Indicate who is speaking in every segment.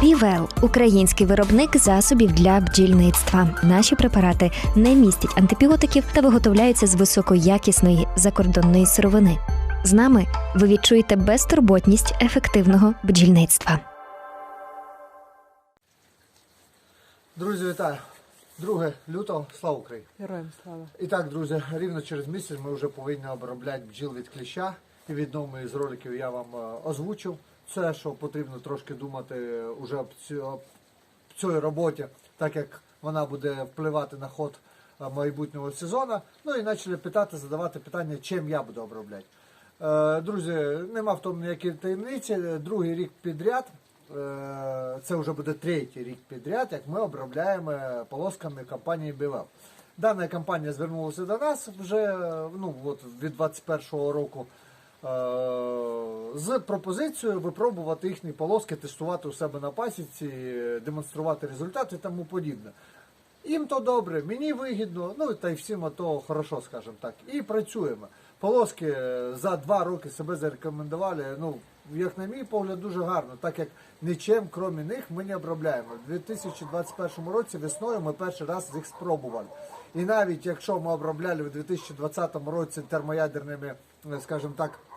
Speaker 1: Півел український виробник засобів для бджільництва. Наші препарати не містять антибіотиків та виготовляються з високоякісної закордонної сировини. З нами ви відчуєте безтурботність ефективного бджільництва.
Speaker 2: Друзі, вітаю! 2 лютого, слава Україні!
Speaker 3: Героям слава.
Speaker 2: І так, друзі, рівно через місяць ми вже повинні обробляти бджіл від кліща. І в одному із роликів я вам е, озвучив це, що потрібно трошки думати уже об цій роботі, так як вона буде впливати на ход е, майбутнього сезону. Ну і почали питати, задавати питання, чим я буду обробляти. Е, Друзі, нема в тому ніякої таємниці. Другий рік підряд, е, це вже буде третій рік підряд, як ми обробляємо полосками компанії BWL. Дана компанія звернулася до нас вже ну, от від 2021 року з пропозицією випробувати їхні полоски, тестувати у себе на пасіці, демонструвати результати і тому подібне. Їм то добре, мені вигідно, ну та й всім то хорошо, скажімо так. І працюємо. Полоски е, за два роки себе зарекомендували. Ну, як на мій погляд, дуже гарно, так як нічим, крім них, ми не обробляємо. У 2021 році весною ми перший раз їх спробували. І навіть якщо ми обробляли в 2020 році термоядерними, е, скажімо так, е,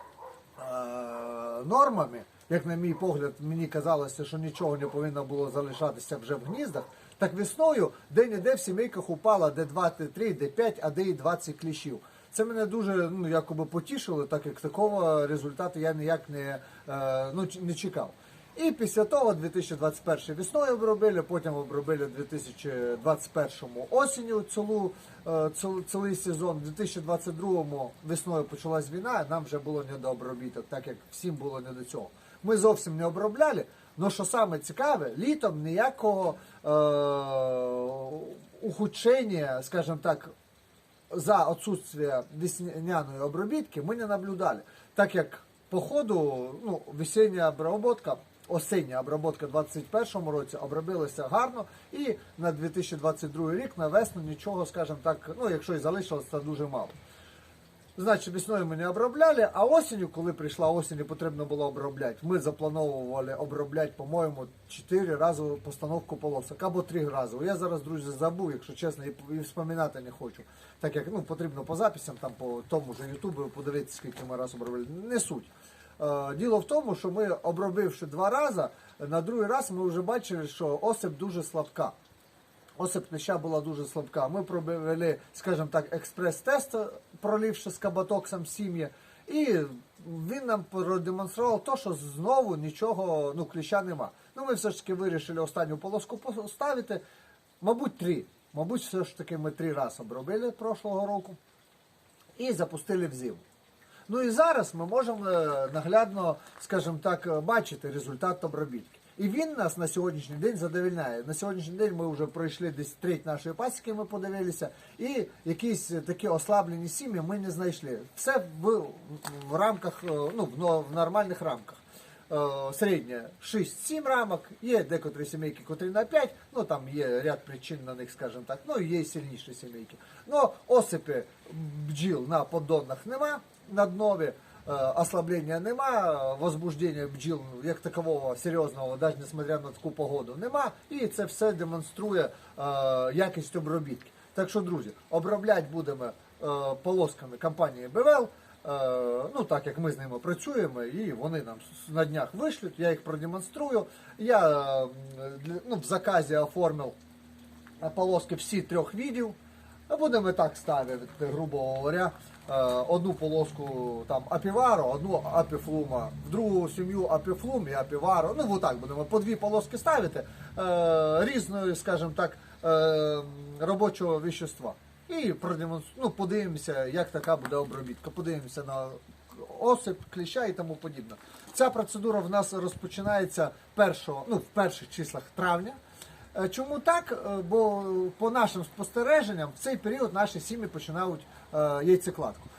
Speaker 2: нормами, як на мій погляд, мені казалося, що нічого не повинно було залишатися вже в гніздах. Так весною де-не-де в сімейках упала де 2, де 3, де 5, а де і 20 кліщів. Це мене дуже ну, якоби потішило, так як такого результату я ніяк не, е, ну, не чекав. І після того 2021 весною обробили, потім обробили 2021 осінню цілу, е, цілу, цілий сезон. У 2022 весною почалась війна, нам вже було не до обробіток, так як всім було не до цього. Ми зовсім не обробляли. але що саме цікаве, літом ніякого е, ухудшення, скажімо так, за отсутствие весняної обробітки ми не наблюдали. Так як по ходу ну, весення обработка, осіння обработка в 2021 році обробилася гарно, і на 2022 рік на весну нічого, скажімо так, ну якщо і залишилось, це дуже мало. Значить, весною ми не обробляли, а осінню, коли прийшла осінь і потрібно було обробляти, ми заплановували обробляти, по-моєму, 4 рази постановку полосок або 3 рази. Я зараз, друзі, забув, якщо чесно, і вспоминати не хочу. Так як ну, потрібно по записям, там по тому ж Ютубу подивитися, скільки ми раз обробляли. Не суть. Е, Діло в тому, що ми обробивши два рази, на другий раз ми вже бачили, що осип дуже слабка. Осип кліща була дуже слабка. Ми провели, скажімо так, експрес-тест, пролівши з кабатоксом сім'ї, і він нам продемонстрував те, що знову нічого, ну, кліща нема. Ну, ми все ж таки вирішили останню полоску поставити, мабуть, три. Мабуть, все ж таки ми три рази обробили прошлого року і запустили в зиму. Ну і зараз ми можемо е, наглядно, скажімо так, е, бачити результат обробітки. І він нас на сьогоднішній день задовільняє. На сьогоднішній день ми вже пройшли десь треть нашої пасіки, ми подивилися, і якісь такі ослаблені сім'ї ми не знайшли. Все в, в рамках, е, ну, в, нормальних рамках. Середнє 6-7 рамок, є декотрі сімейки, котрі на 5, ну там є ряд причин на них, скажімо так, ну є сильніші сімейки. Ну, осипи бджіл на поддонах нема, на днові, е, ослаблення нема, возбуждення бджіл як такового серйозного, навіть несмотря на таку погоду, нема. І це все демонструє е, якість обробітки. Так що, друзі, обробляти будемо е, полосками компанії БВЛ. Ну так як ми з ними працюємо, і вони нам на днях вишлють, я їх продемонструю. Я ну, в заказі оформив полоски всі трьох видів. А Будемо так ставити, грубо говоря, е, одну полоску там апіваро, одну апіфлума, в другу сім'ю апіфлум і апіваро. Ну, отак будемо по дві полоски ставити е, різної, скажімо так, е, робочого вещества. І ну, подивимося, як така буде обробітка. Подивимося на осип, кліща і тому подібне. Ця процедура в нас розпочинається першого, ну, в перших числах травня. Е, Чому так? Е, Бо по нашим спостереженням в цей період наші сім'ї починають е, яйцекладку.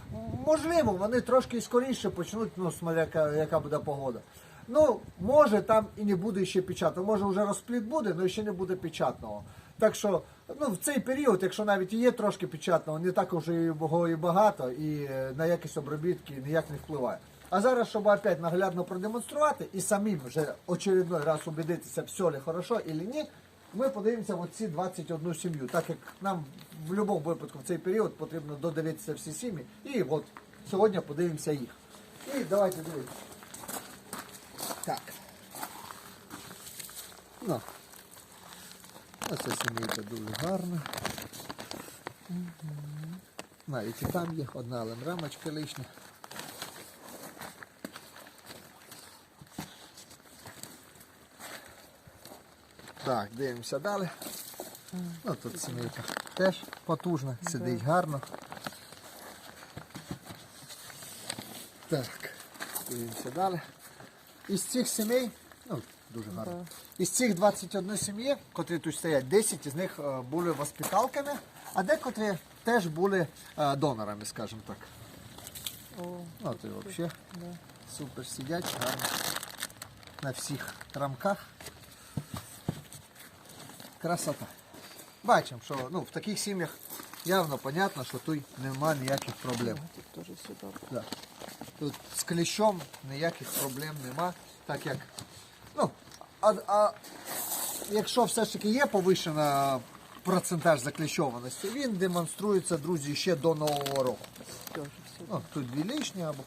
Speaker 2: Можливо, вони трошки скоріше почнуть, ну, яка, яка буде погода. Ну, може там і не буде ще печатного, може вже розпліт буде, але ще не буде печатного. Так що ну, в цей період, якщо навіть і є трошки печатного, не так його і багато, і на якість обробітки ніяк не впливає. А зараз, щоб опять наглядно продемонструвати і самим вже очередной раз убедитися, все ли хорошо і ні, ми подивимося в ці 21 сім'ю, так як нам в будь-якому випадку в цей період потрібно додивитися всі сім'ї. І от сьогодні подивимося їх. І давайте дивитися. Так. Ну. Оце сімейка дуже гарна. Навіть і там є одна але рамочка лишня. Так, дивимося далі. Ну, тут сімейка теж потужна, сидить гарно. Так, дивимося далі. Із цих сімей, ну, дуже гарно. Із цих 21 сім'ї, котрі тут стоять, 10 із них е, були воспиталками, а декотрі теж були е, донорами, скажімо так.
Speaker 3: О,
Speaker 2: Ну, то взагалі супер сидять, гарно. На всіх рамках. Красота. Бачимо, що ну, в таких сім'ях явно понятно, що тут нема ніяких проблем.
Speaker 3: тут.
Speaker 2: Да. Тут з кліщом ніяких проблем нема, так як. Ну, а, а якщо все ж таки є повишена процентаж закліщованості, він демонструється, друзі, ще до Нового року. О, тут дві лишні або.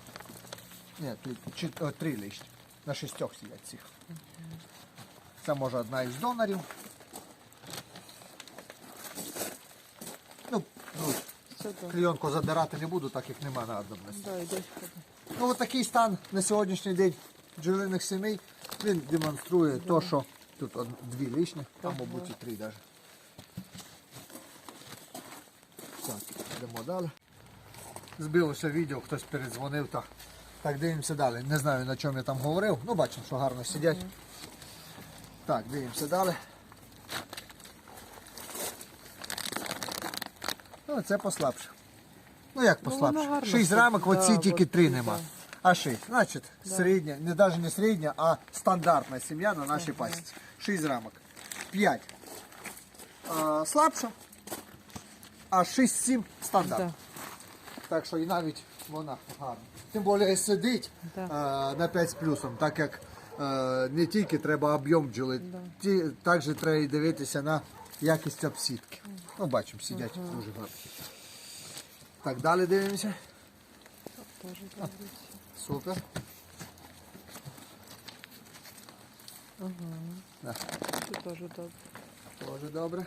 Speaker 2: Ні, тут чот- о, три лишні. На шістьох сидять цих. Це може одна із донорів. Ну, ну,
Speaker 3: Сюди.
Speaker 2: Клійонку задирати не буду, так як нема надобності.
Speaker 3: Да.
Speaker 2: Ну, от такий стан на сьогоднішній день бджолиних сімей. Він демонструє то, що тут дві лишні, а мабуть і три навіть. Так, йдемо далі. Збилося відео, хтось передзвонив, так. Так, дивимося далі. Не знаю на чому я там говорив. Ну, бачимо, що гарно сидять. Так, дивимося далі. Ну, це послабше. Ну як
Speaker 3: Ну,
Speaker 2: послабше?
Speaker 3: гарно
Speaker 2: Шість рамок,
Speaker 3: да,
Speaker 2: оці тільки три
Speaker 3: да.
Speaker 2: нема. А шість. Значить, середня, не навіть не середня, а стандартна сім'я на нашій пасіці. Шість рамок. П'ять. А, слабша, а 6-7 стандарт.
Speaker 3: Да.
Speaker 2: Так що і навіть вона гарна. Тим більше сидить
Speaker 3: Да.
Speaker 2: е, на 5 з плюсом, так як е, не тільки треба об'єм бджоли, ті, також треба і дивитися на якість обсідки. Ну, бачимо, сидять дуже гарно. Так, далі дивимося.
Speaker 3: Теж добре.
Speaker 2: Супер. Да,
Speaker 3: Тут теж добре.
Speaker 2: Дуже добре.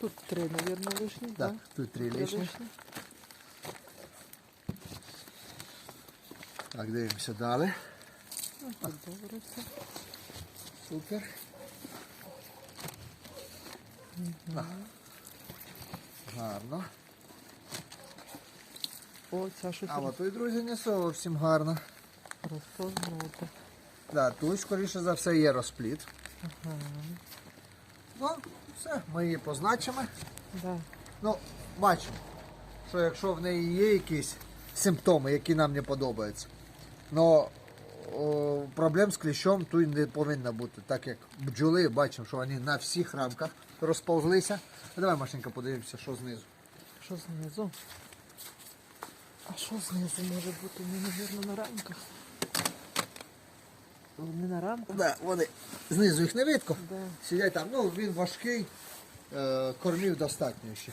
Speaker 3: Тут три, мабуть, лишні,
Speaker 2: Так,
Speaker 3: да?
Speaker 2: тут три лишні. Так, дивимося далі.
Speaker 3: Ну, Тут добре все.
Speaker 2: Супер. Так. Гарно.
Speaker 3: О, ця щось
Speaker 2: А от і, друзі, не зовсім гарно.
Speaker 3: розповнута.
Speaker 2: Да, тут, скоріше за все, є розпліт. Ну, все, ми її позначимо.
Speaker 3: Да.
Speaker 2: Ну, бачимо, що якщо в неї є якісь симптоми, які нам не подобаються, но о, проблем з кліщом тут не повинно бути, так як бджоли, бачимо, що вони на всіх рамках розповзлися. А Давай, Машенька, подивимося, що знизу.
Speaker 3: Що знизу? А що знизу може бути? Ну, мабуть, на рамках. Не на рамках?
Speaker 2: Да, вони знизу їх не видко.
Speaker 3: Да.
Speaker 2: Сидять там, ну він важкий, е, кормів достатньо ще.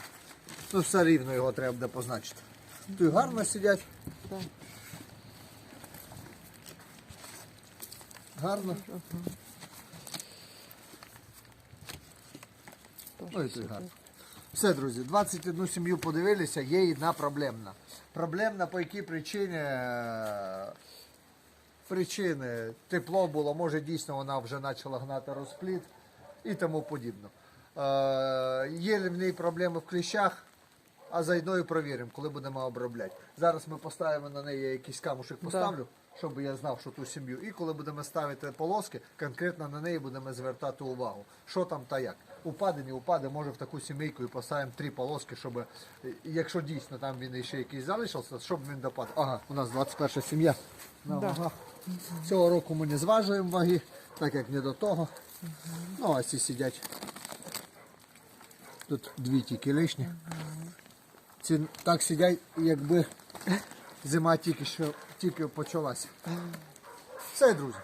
Speaker 2: Ну, все рівно його треба буде позначити. Тут гарно сидять,
Speaker 3: Да.
Speaker 2: Гарно. І тут гарно. Все, друзі, 21 сім'ю подивилися, є одна проблемна. Проблемна по якій причині? Причини тепло було, може дійсно вона вже почала гнати розпліт і тому подібно. Е, є ли в неї проблеми в кліщах, а заодно і провіримо, коли будемо обробляти. Зараз ми поставимо на неї якийсь камушек поставлю, щоб я знав, що ту сім'ю. І коли будемо ставити полоски, конкретно на неї будемо звертати увагу, що там та як. Упаде, не упаде, може в таку сімейку і поставимо три полоски, щоб е, якщо дійсно там він ще якийсь залишився, щоб він допад. Ага, у нас 21 сім'я. На
Speaker 3: Да.
Speaker 2: вагах. Цього року ми не зважуємо ваги, так як не до того. Ну, а ці сидять. Тут дві тільки лишні. Ці так сидять, якби зима тільки що тільки почалася. Все, друзі.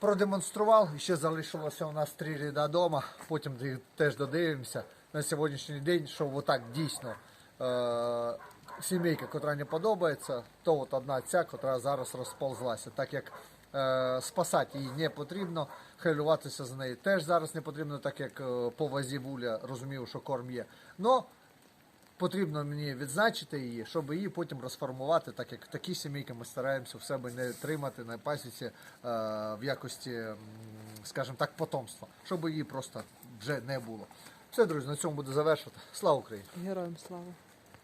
Speaker 2: Продемонстрував, ще залишилося у нас три ряда дома. Потім теж додивимося на сьогоднішній день, що отак дійсно е- сімейка, котра не подобається, то от одна ця, котра зараз розповзлася. Так як е- спасати її не потрібно, хвилюватися за неї теж зараз не потрібно, так як е, по вазі вуля розумів, що корм є. Но потрібно мені відзначити її, щоб її потім розформувати, так як такі сімейки ми стараємося в себе не тримати на пасіці е, в якості, скажімо так, потомства, щоб її просто вже не було. Все, друзі, на цьому буду завершувати. Слава Україні!
Speaker 3: Героям слава.